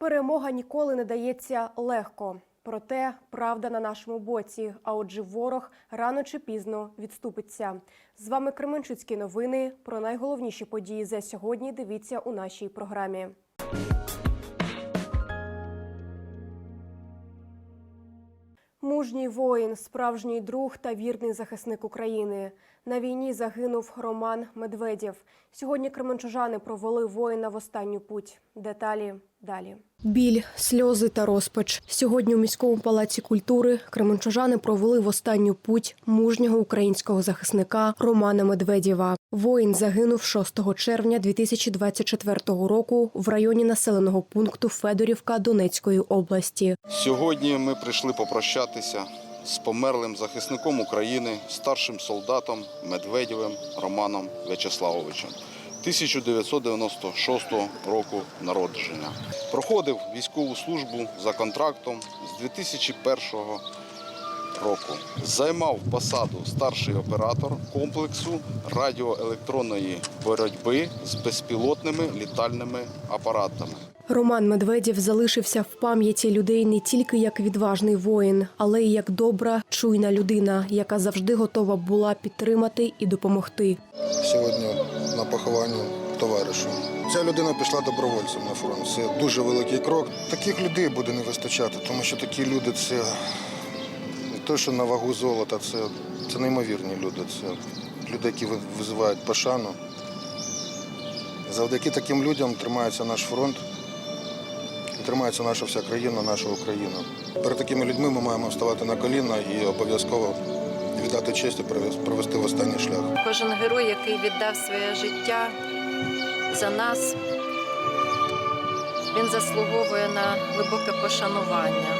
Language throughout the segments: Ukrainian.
Перемога ніколи не дається легко. Проте правда на нашому боці. А отже, ворог рано чи пізно відступиться. З вами Кременчуцькі новини. Про найголовніші події за сьогодні. Дивіться у нашій програмі. Мужній воїн, справжній друг та вірний захисник України. На війні загинув Роман Медведєв. Сьогодні кременчужани провели воїна в останню путь. Деталі далі. Біль, сльози та розпач. Сьогодні у міському палаці культури кременчужани провели в останню путь мужнього українського захисника Романа Медведєва. Воїн загинув 6 червня 2024 року в районі населеного пункту Федорівка Донецької області. Сьогодні ми прийшли попрощатися з померлим захисником України, старшим солдатом Медведєвим Романом В'ячеславовичем. 1996 року народження. Проходив військову службу за контрактом з 2001 року. Займав посаду старший оператор комплексу радіоелектронної боротьби з безпілотними літальними апаратами. Роман Медведєв залишився в пам'яті людей не тільки як відважний воїн, але й як добра, чуйна людина, яка завжди готова була підтримати і допомогти. сьогодні на похованні товаришу. Ця людина пішла добровольцем на фронт. Це дуже великий крок. Таких людей буде не вистачати, тому що такі люди це не те, що на вагу золота, це, це неймовірні люди. Це люди, які визивають пошану. Завдяки таким людям тримається наш фронт. Тримається наша вся країна, наша Україна. Перед такими людьми ми маємо вставати на коліна і обов'язково віддати честь і провести в останній шлях. Кожен герой, який віддав своє життя за нас, він заслуговує на глибоке пошанування.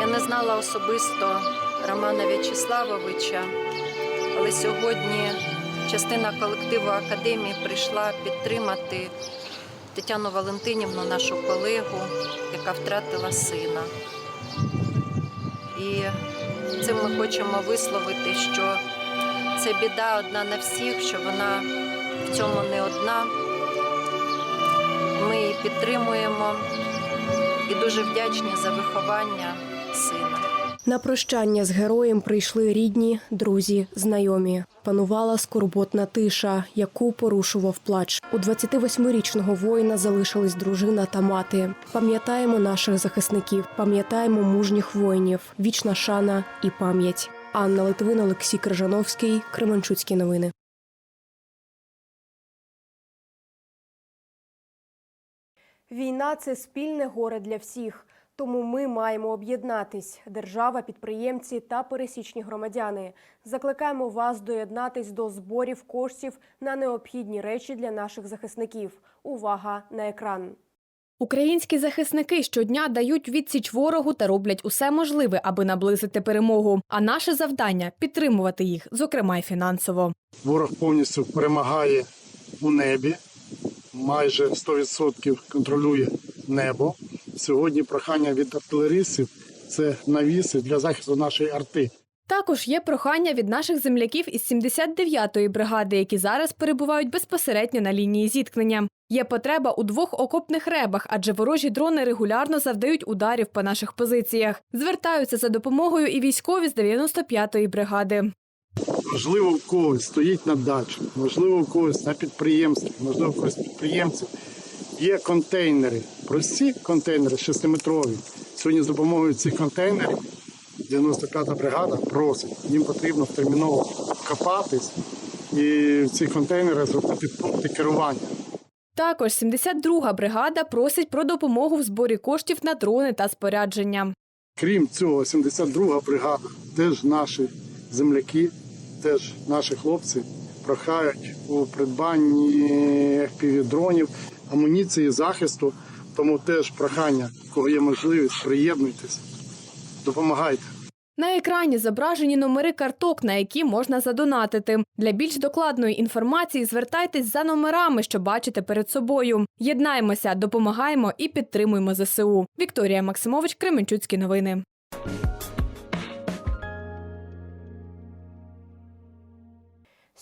Я не знала особисто Романа В'ячеславовича, але сьогодні частина колективу академії прийшла підтримати Тетяну Валентинівну, нашу колегу, яка втратила сина. І цим ми хочемо висловити, що це біда одна на всіх, що вона в цьому не одна. Ми її підтримуємо і дуже вдячні за виховання сина. На прощання з героєм прийшли рідні, друзі, знайомі. Панувала скорботна тиша, яку порушував плач. У 28-річного воїна залишились дружина та мати. Пам'ятаємо наших захисників, пам'ятаємо мужніх воїнів, вічна шана і пам'ять. Анна Литвин, Олексій Крижановський, Кременчуцькі новини. Війна це спільне горе для всіх. Тому ми маємо об'єднатись держава, підприємці та пересічні громадяни. Закликаємо вас доєднатись до зборів коштів на необхідні речі для наших захисників. Увага на екран. Українські захисники щодня дають відсіч ворогу та роблять усе можливе, аби наблизити перемогу. А наше завдання підтримувати їх, зокрема й фінансово. Ворог повністю перемагає у небі, майже 100% контролює небо. Сьогодні прохання від артилеристів це навіси для захисту нашої арти. Також є прохання від наших земляків із 79-ї бригади, які зараз перебувають безпосередньо на лінії зіткнення. Є потреба у двох окопних ребах, адже ворожі дрони регулярно завдають ударів по наших позиціях. Звертаються за допомогою і військові з 95-ї бригади. Можливо, в когось стоїть на дачі, можливо, в когось на підприємстві, можливо, в когось підприємців. Є контейнери, прості контейнери 6-метрові. Сьогодні з допомогою цих контейнерів 95-та бригада просить, їм потрібно терміново копатись і в цих контейнерах зробити пункти керування. Також 72-га бригада просить про допомогу в зборі коштів на дрони та спорядження. Крім цього, 72-га бригада, теж наші земляки, теж наші хлопці прохають у придбанні дронів, амуніції, захисту. Тому теж прохання, кого є можливість, приєднуйтесь, допомагайте. На екрані зображені номери карток, на які можна задонатити. Для більш докладної інформації звертайтесь за номерами, що бачите перед собою. Єднаємося, допомагаємо і підтримуємо ЗСУ. Вікторія Максимович, Кременчуцькі новини.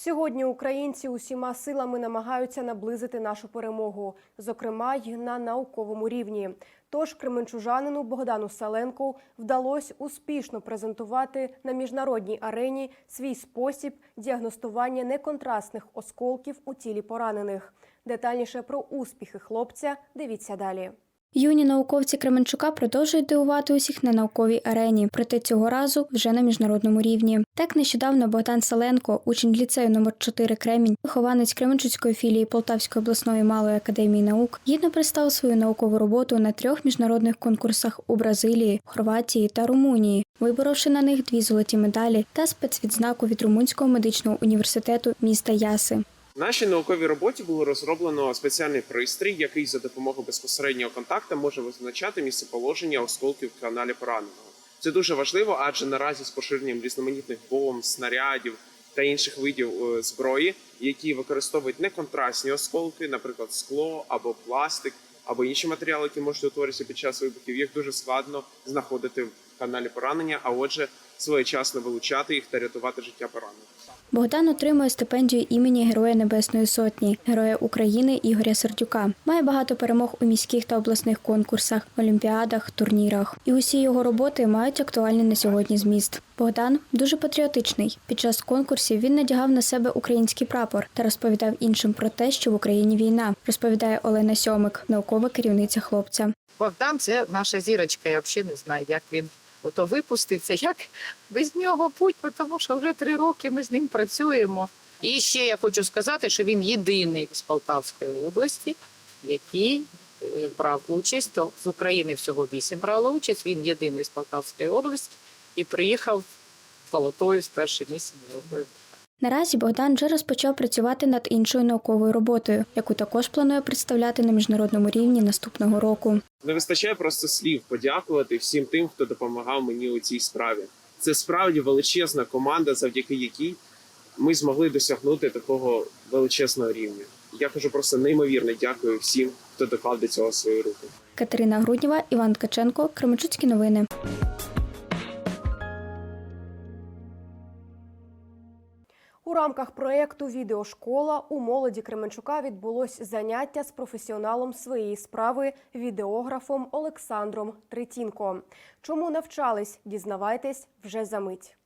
Сьогодні українці усіма силами намагаються наблизити нашу перемогу, зокрема й на науковому рівні. Тож кременчужанину Богдану Саленку вдалося успішно презентувати на міжнародній арені свій спосіб діагностування неконтрастних осколків у тілі поранених. Детальніше про успіхи хлопця дивіться далі. Юні науковці Кременчука продовжують дивувати усіх на науковій арені, проте цього разу вже на міжнародному рівні. Так нещодавно Богдан Саленко, учень ліцею номер 4 Кремінь, вихованець Кременчуцької філії Полтавської обласної малої академії наук, гідно представив свою наукову роботу на трьох міжнародних конкурсах у Бразилії, Хорватії та Румунії, виборовши на них дві золоті медалі та спецвідзнаку від Румунського медичного університету міста Яси. В нашій науковій роботі було розроблено спеціальний пристрій, який за допомогою безпосереднього контакту може визначати місцеположення осколків в каналі пораненого. Це дуже важливо, адже наразі з поширенням різноманітних бомб, снарядів та інших видів е, зброї, які використовують неконтрастні осколки, наприклад, скло або пластик, або інші матеріали, які можуть утворитися під час вибухів, їх дуже складно знаходити в каналі поранення, а отже, своєчасно вилучати їх та рятувати життя поранених. Богдан отримує стипендію імені Героя Небесної Сотні, Героя України Ігоря Сердюка. Має багато перемог у міських та обласних конкурсах, олімпіадах, турнірах. І усі його роботи мають актуальний на сьогодні зміст. Богдан дуже патріотичний. Під час конкурсів він надягав на себе український прапор та розповідав іншим про те, що в Україні війна. Розповідає Олена Сьомик, наукова керівниця хлопця. Богдан це наша зірочка. Я взагалі не знаю, як він ото випуститься, як без нього путь, тому що вже три роки ми з ним працюємо. І ще я хочу сказати, що він єдиний з Полтавської області, який е, брав участь. То з України всього вісім брало участь. Він єдиний з Полтавської області і приїхав золотою з першим місцем. Наразі Богдан вже розпочав працювати над іншою науковою роботою, яку також планує представляти на міжнародному рівні наступного року. Не вистачає просто слів подякувати всім тим, хто допомагав мені у цій справі. Це справді величезна команда, завдяки якій ми змогли досягнути такого величезного рівня. Я кажу просто неймовірне дякую всім, хто доклав до цього свої руки. Катерина Груднєва, Іван Ткаченко, Кременчуцькі новини. Рамках проєкту Відеошкола у молоді Кременчука відбулось заняття з професіоналом своєї справи відеографом Олександром Третінко. Чому навчались? Дізнавайтесь вже за мить.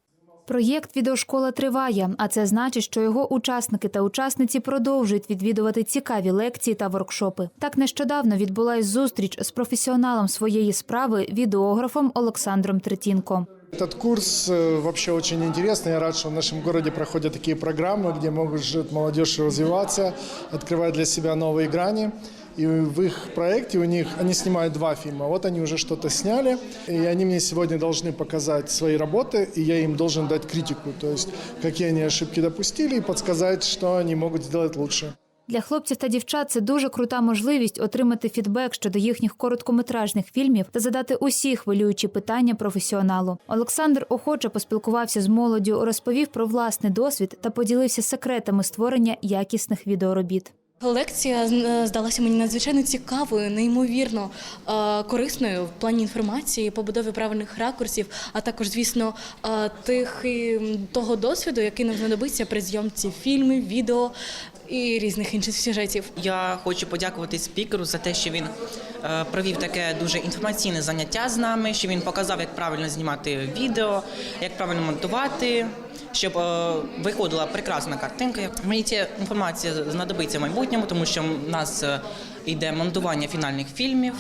Проєкт Відеошкола триває, а це значить, що його учасники та учасниці продовжують відвідувати цікаві лекції та воркшопи. Так нещодавно відбулась зустріч з професіоналом своєї справи відеографом Олександром Третінко. Этот курс э, вообще очень интересный. Я рад, что в нашем городе проходят такие программы, где может молодежь развиваться, открывать для себя новые грани. И в их проекте у них они снимают два фильма. Вот они уже что-то сняли, и они мне сегодня должны показать свои работы, и я им должен дать критику, то есть какие они ошибки допустили, и подсказать, что они могут сделать лучше. Для хлопців та дівчат це дуже крута можливість отримати фідбек щодо їхніх короткометражних фільмів та задати усі хвилюючі питання професіоналу. Олександр охоче поспілкувався з молоддю, розповів про власний досвід та поділився секретами створення якісних відеоробіт. Лекція е, здалася мені надзвичайно цікавою, неймовірно е, корисною в плані інформації, побудови правильних ракурсів, а також, звісно, е, тих того досвіду, який нам знадобиться при зйомці фільмів, відео і різних інших сюжетів. Я хочу подякувати спікеру за те, що він провів таке дуже інформаційне заняття з нами, що він показав, як правильно знімати відео, як правильно монтувати, щоб е, виходила прекрасна картинка. Мені ця інформація знадобиться в майбутньому, тому що в нас е, йде монтування фінальних фільмів.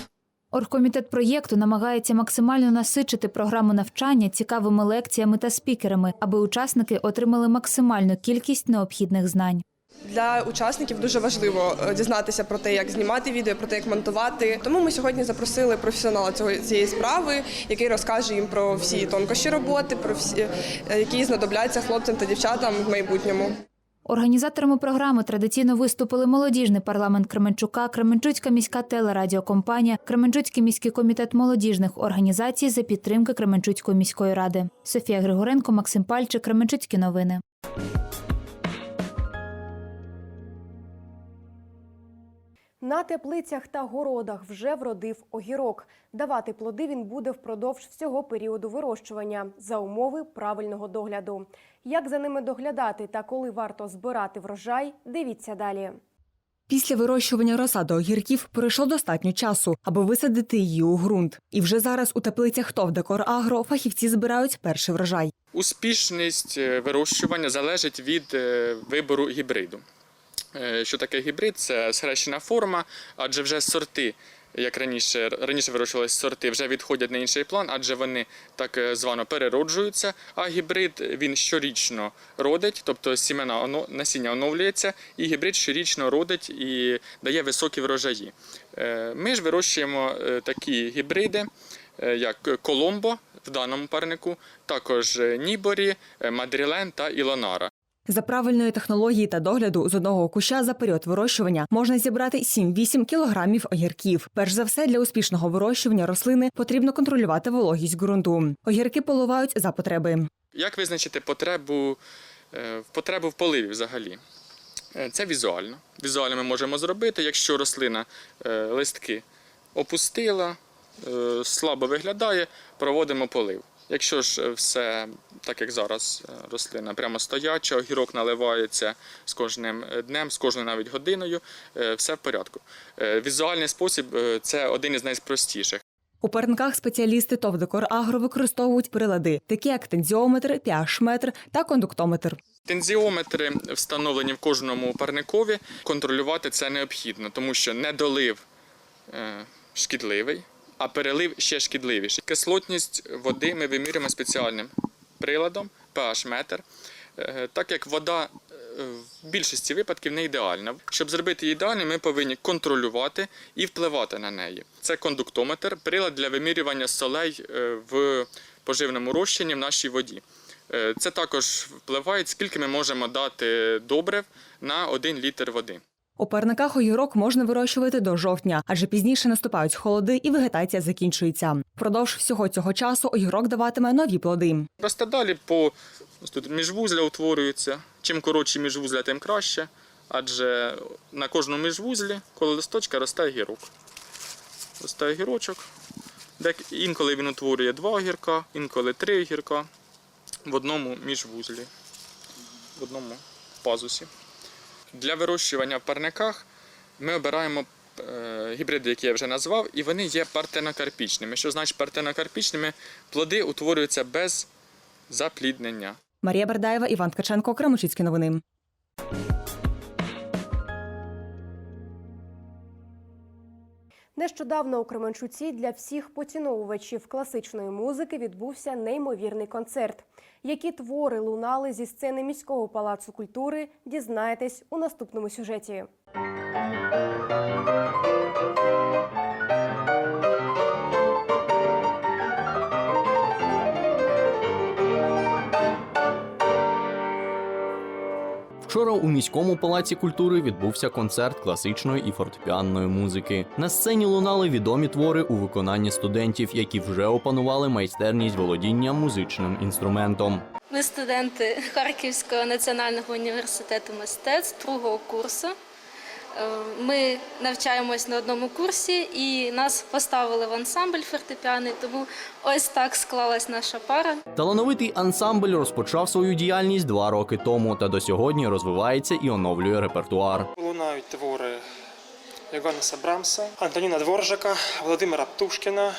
Оргкомітет проєкту намагається максимально насичити програму навчання цікавими лекціями та спікерами, аби учасники отримали максимальну кількість необхідних знань. Для учасників дуже важливо е, дізнатися про те, як знімати відео, про те, як монтувати. Тому ми сьогодні запросили професіонала цього цієї справи, який розкаже їм про всі тонкощі роботи, про всі е, які знадобляться хлопцям та дівчатам в майбутньому. Організаторами програми традиційно виступили молодіжний парламент Кременчука, Кременчуцька міська телерадіокомпанія, Кременчуцький міський комітет молодіжних організацій за підтримки Кременчуцької міської ради. Софія Григоренко, Максим Пальчик, Кременчуцькі новини. На теплицях та городах вже вродив огірок. Давати плоди він буде впродовж всього періоду вирощування за умови правильного догляду. Як за ними доглядати та коли варто збирати врожай, дивіться далі. Після вирощування розсади огірків пройшло достатньо часу, аби висадити її у ґрунт. І вже зараз у теплицях ТОВ «Декор Агро» фахівці збирають перший врожай. Успішність е, вирощування залежить від е, вибору гібриду. Е, Що таке гібрид? Це схрещена форма, адже вже сорти, як раніше раніше вирощувалися сорти, вже відходять на інший план, адже вони так е, звано перероджуються. А гібрид він щорічно родить, тобто сімена насіння оновлюється, і гібрид щорічно родить і дає високі врожаї. Е, Ми ж вирощуємо такі гібриди, як Коломбо в даному парнику, також Ніборі, Мадрілен та Ілонара. За правильної технології та догляду з одного куща за період вирощування можна зібрати 7-8 кілограмів огірків. Перш за все, для успішного вирощування рослини потрібно контролювати вологість ґрунту. Огірки поливають за потреби. Як визначити потребу, е, потребу в поливі взагалі? Е, Це візуально. Візуально ми можемо зробити, якщо рослина е, листки опустила, слабо виглядає, проводимо полив. Якщо ж е, все так як зараз е, рослина прямо стояча, огірок наливається з кожним е, днем, з кожною навіть годиною, все в порядку. Візуальний спосіб це один із найпростіших. У парниках спеціалісти ТОВ «Декор Агро» використовують прилади, такі як тензіометр, pH-метр та кондуктометр. Тензіометри встановлені в кожному парникові. Контролювати це необхідно, тому що недолив шкідливий, а перелив ще шкідливіший. Кислотність води ми вимірюємо спеціальним приладом pH-метр. Е, Так як вода е, в більшості випадків не ідеальна. Щоб зробити її ідеальною, ми повинні контролювати і впливати на неї. Це кондуктометр, прилад для вимірювання солей е, в поживному розчині в нашій воді. Це також впливає, скільки ми можемо дати добрив на 1 літр води. У парниках огірок можна вирощувати до жовтня, адже пізніше наступають холоди і вегетація закінчується. Впродовж всього цього часу огірок даватиме нові плоди. Росте далі по тут міжвузля утворюються. Чим коротші міжвузля, тим краще. Адже на кожному міжвузлі коло листочка росте огірок. Росте огірочок. Інколи він утворює два огірка, інколи три огірка в одному міжвузлі, в одному пазусі. Для вирощування в парниках ми обираємо е, гібриди, які я вже назвав, і вони є партенокарпічними. Що значить партенокарпічними? Плоди утворюються без запліднення. Марія Бердаєва, Іван Ткаченко, Кремучицькі новини. Нещодавно у Кременчуці для всіх поціновувачів класичної музики відбувся неймовірний концерт. Які твори лунали зі сцени міського палацу культури, дізнаєтесь у наступному сюжеті. Вчора у міському палаці культури відбувся концерт класичної і фортепіанної музики. На сцені лунали відомі твори у виконанні студентів, які вже опанували майстерність володіння музичним інструментом. Ми студенти Харківського національного університету мистецтв другого курсу. Е, Ми навчаємось на одному курсі і нас поставили в ансамбль фортепіаний, тому ось так склалась наша пара. Талановитий ансамбль розпочав свою діяльність два роки тому та до сьогодні розвивається і оновлює репертуар. Лунають твори Йоганнеса Брамса, Антоніна Дворжака, Володимира Птушкіна,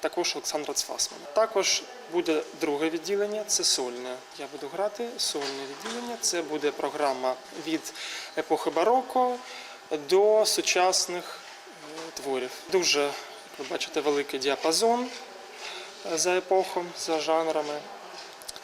також Олександра Цфасмана. Також буде друге відділення, це сольне. Я буду грати сольне відділення. Це буде програма від епохи бароко до сучасних е, творів. Дуже, як ви бачите, великий діапазон е, за епохом, за жанрами.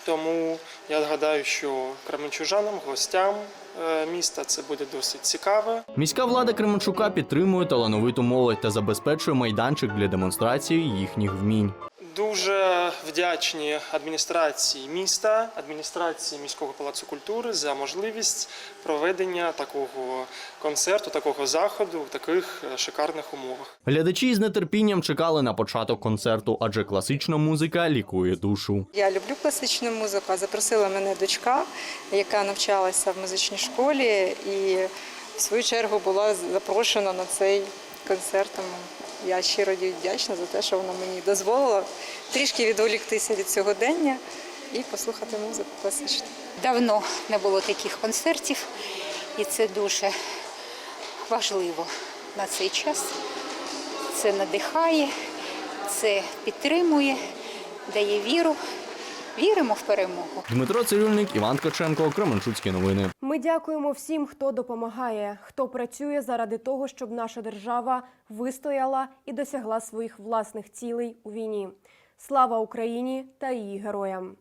Тому я гадаю, що кременчужанам, гостям е, міста це буде досить цікаво. Міська влада Кременчука підтримує талановиту молодь та забезпечує майданчик для демонстрації їхніх вмінь. Дуже вдячні адміністрації міста, адміністрації міського палацу культури за можливість проведення такого концерту, такого заходу в таких е, шикарних умовах. Глядачі з нетерпінням чекали на початок концерту, адже класична музика лікує душу. Я люблю класичну музику. Запросила мене дочка, яка навчалася в музичній школі, і в свою чергу була запрошена на цей концерт. Я щиро вдячна за те, що вона мені дозволила трішки відволіктися від сьогодення і послухати музику класичну. Давно не було таких концертів, і це дуже важливо на цей час. Це надихає, це підтримує, дає віру. Віримо в перемогу. Дмитро Цирюльник, Іван Ткаченко, Кременчуцькі новини. Ми дякуємо всім, хто допомагає, хто працює заради того, щоб наша держава вистояла і досягла своїх власних цілей у війні. Слава Україні та її героям!